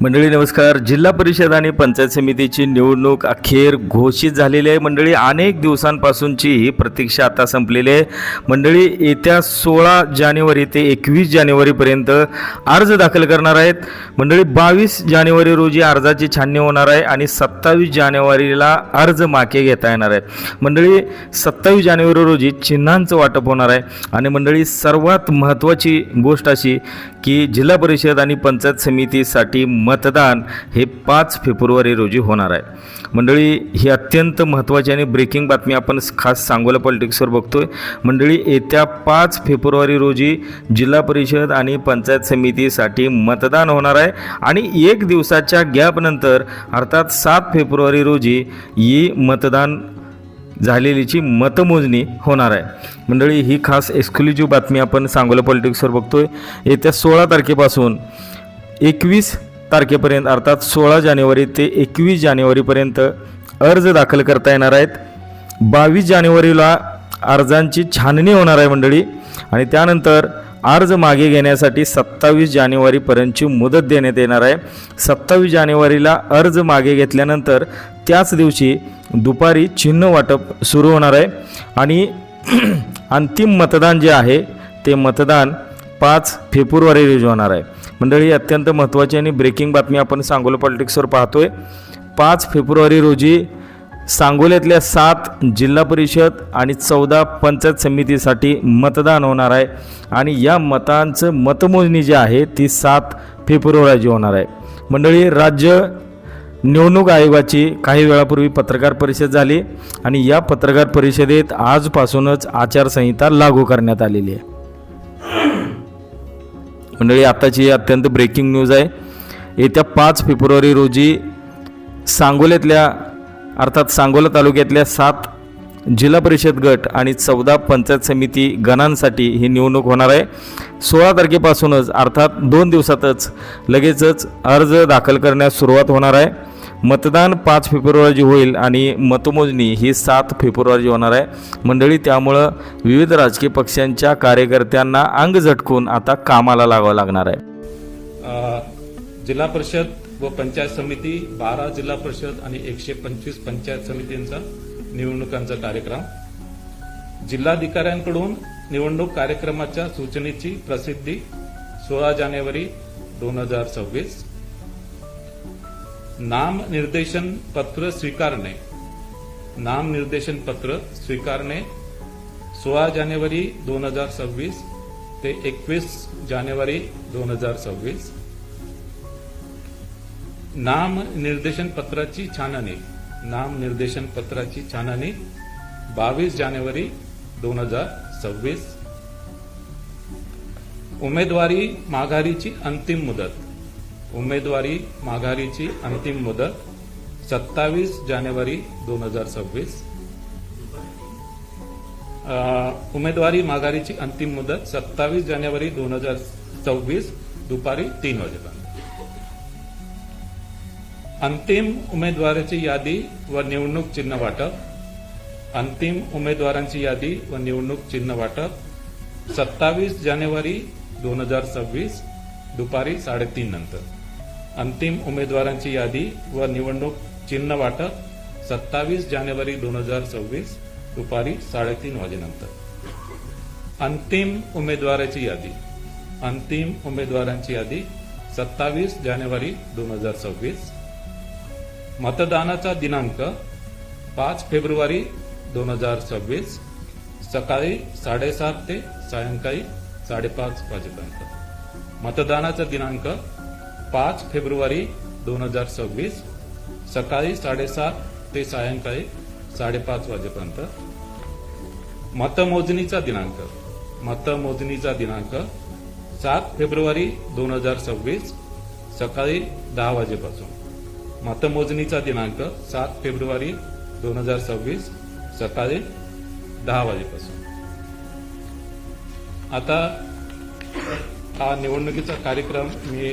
मंडळी नमस्कार. जिल्हा परिषद आणि पंचायत समितीची निवडणूक अखेर घोषित झालेली आहे. मंडळी अनेक दिवसांपासूनची ही प्रतीक्षा आता संपलेली आहे. मंडळी येत्या सोळा जानेवारी ते एकवीस जानेवारीपर्यंत अर्ज दाखल करणार आहेत. मंडळी बावीस जानेवारी रोजी अर्जाची छाननी होणार आहे आणि सत्तावीस जानेवारीला अर्ज मागे घेता येणार आहेत मंडळी सत्तावीस जानेवारी रोजी चिन्हांचं वाटप होणार आहे. आणि मंडळी सर्वात महत्त्वाची गोष्ट अशी की जिल्हा परिषद आणि पंचायत समितीसाठी मतदान हे पाच फेब्रुवारी रोजी होणार आहे. मंडळी ही अत्यंत महत्त्वाची आणि ब्रेकिंग बातमी आपण खास सांगोला पॉलिटिक्सवर बघतोय. मंडळी येत्या पाच फेब्रुवारी रोजी जिल्हा परिषद आणि पंचायत समितीसाठी मतदान होणार आहे आणि एक दिवसाच्या गॅपनंतर अर्थात सात फेब्रुवारी रोजी ही मतदान झालेलीची मतमोजणी होणार आहे. मंडळी ही खास एक्सक्लुझिव्ह बातमी आपण सांगोला पॉलिटिक्सवर बघतोय. येत्या सोळा तारखेपासून एकवीस तारखेपर्यंत अर्थात सोळा जानेवारी ते एकवीस जानेवारीपर्यंत अर्ज दाखल करता येणार आहेत. बावीस जानेवारीला अर्जांची छाननी होणार आहे मंडळी. आणि त्यानंतर अर्ज मागे घेण्यासाठी सत्तावीस जानेवारीपर्यंतची मुदत देण्यात येणार आहे. सत्तावीस जानेवारीला अर्ज मागे घेतल्यानंतर त्याच दिवशी दुपारी चिन्ह वाटप सुरू होणार आहे. आणि अंतिम मतदान जे आहे ते मतदान पाच फेब्रुवारी रोजी होणार आहे. मंडळी अत्यंत महत्त्वाची आणि ब्रेकिंग बातमी आपण सांगोला पॉलिटिक्सवर पाहतोय. पाच फेब्रुवारी रोजी सांगोल्यातल्या सात जिल्हा परिषद आणि चौदा पंचायत समितीसाठी मतदान होणार आहे. आणि या मतांचं मतमोजणी जी आहे ती सात फेब्रुवारी होणार आहे. मंडळी राज्य निवडणूक आयोगाची काही वेळापूर्वी पत्रकार परिषद झाली आणि या पत्रकार परिषदेत आजपासूनच आचारसंहिता लागू करण्यात आलेली आहे. मंडळी आत्ताची अत्यंत ब्रेकिंग न्यूज आहे. येत्या पाच फेब्रुवारी रोजी सांगोल्यातल्या अर्थात सांगोला तालुक्यातल्या सात जिल्हा परिषद गट आणि चौदा पंचायत समिती गणांसाठी ही निवडणूक होणार आहे. सोळा तारखेपासूनच अर्थात दोन दिवसातच लगेचच अर्ज दाखल करण्यास सुरुवात होणार आहे. मतदान पाच फेब्रुवारी होईल आणि मतमोजणी ही सात फेब्रुवारी होणार आहे. मंडळी त्यामुळं विविध राजकीय पक्षांच्या कार्यकर्त्यांना अंग झटकून आता कामाला लागावं लागणार आहे. जिल्हा परिषद व पंचायत समिती बारा जिल्हा परिषद आणि एकशे पंचवीस पंचायत समितींचा निवडणुकांचा कार्यक्रम. जिल्हाधिकाऱ्यांकडून निवडणूक कार्यक्रमाच्या सूचनेची प्रसिद्धी सोळा जानेवारी दोन हजार सव्वीस. नाम निर्देशन पत्र स्वीकारणे. नाम निर्देशन पत्र स्वीकारणे. सोळा जानेवारी दोन हजार सव्वीस ते एकवीस जानेवारी दोन हजार सव्वीस. नाम निर्देशन पत्राची छाननी. नाम निर्देशन पत्राची छाननी बावीस जानेवारी दोन हजार सव्वीस. उमेदवारी माघारीची अंतिम मुदत. उमेदवारी माघारीची अंतिम मुदत सत्तावीस जानेवारी दोन हजार सव्वीस. उमेदवारी माघारीची अंतिम मुदत सत्तावीस जानेवारी दोन हजार सव्वीस दुपारी तीन वाजेपर्यंत. अंतिम उमेदवाराची यादी व निवडणूक चिन्ह वाटप. अंतिम उमेदवारांची यादी व निवडणूक चिन्ह वाटप. सत्तावीस जानेवारी दोन हजार सव्वीस दुपारी साडेतीन नंतर. अंतिम उमेदवारांची यादी व निवडणूक चिन्ह वाटप सत्तावीस जानेवारी दोन हजार सव्वीस दुपारी साडेतीन वाजेनंतर. अंतिम उमेदवाराची यादी. अंतिम उमेदवारांची यादी सत्तावीस जानेवारी दोन हजार सव्वीस. मतदानाचा दिनांक पाच फेब्रुवारी दोन हजार सव्वीस सकाळी साडेसात ते सायंकाळी साडेपाच वाजेपर्यंत. मतदानाचा दिनांक पाच फेब्रुवारी दोन हजार सव्वीस सकाळी साडेसात ते सायंकाळी साडेपाच वाजेपर्यंत. मतमोजणीचा दिनांक. मतमोजणीचा दिनांक सात फेब्रुवारी दोन हजार सव्वीस सकाळी दहा वाजेपासून. मतमोजणीचा दिनांक सात फेब्रुवारी दोन हजार सव्वीस सकाळी दहा वाजेपासून. आता हा निवडणुकीचा कार्यक्रम मी